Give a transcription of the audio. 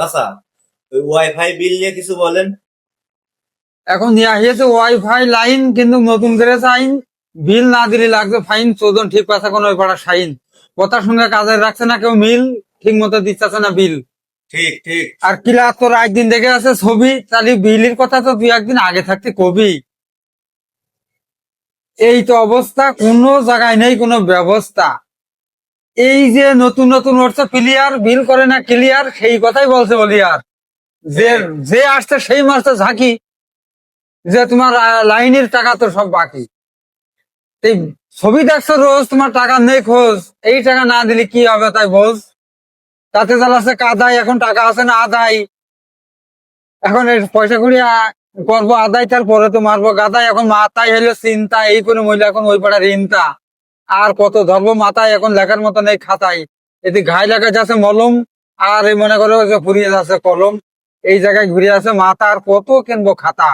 চাচা ওই ওয়াইফাই বিল নিয়ে কিছু বলেন। এখন নিয়ে আসিয়েছে ওয়াইফাই লাইন কিন্তু নতুন করে আইন বিল না দিলে লাগবে ফাইন চোদ্দ ঠিক পাশে কোন ওই পাড়া সাইন কথার সঙ্গে কাজে রাখছে না কেউ মিল ঠিক মতো দিচ্ছে না বিল ঠিক ঠিক। আর কিলা তোর একদিন দেখে আছে ছবি তাহলে বিলের কথা তো তুই একদিন আগে থাকতে কবি। এই তো অবস্থা কোনো জায়গায় নেই কোনো ব্যবস্থা। এই যে নতুন নতুন হচ্ছে প্লেয়ার বিল করে না ক্লিয়ার সেই কথাই বলছে বলিয়ার যে যে আসছে সেই মাসটা ঝাঁকি। যে তোমার লাইনের টাকা তো সব বাকি। এই ছবি দেখছ রোজ, তোমার টাকা নেই খোঁজ। এই টাকা না দিলে কি হবে তাই বোঝ। তাতে জ্বালাচ্ছে কাদাই এখন টাকা আছে না আদায়। এখন পয়সা করি করব আদায় তার পরে তো মারবো গাদাই এখন মাথায় হইল চিন্তা, এই করে মহিলা এখন ওই পাড়ার ঋণটা আর কত ধর্ম মাথায় এখন লেখার মতো নেই খাতায়। এতে ঘাই লেখা যাচ্ছে মলম, আর এই মনে করো যে ঘুরিয়ে যাচ্ছে কলম। এই জায়গায় ঘুরে আছে মাথা, আর কত কিনবো খাতা?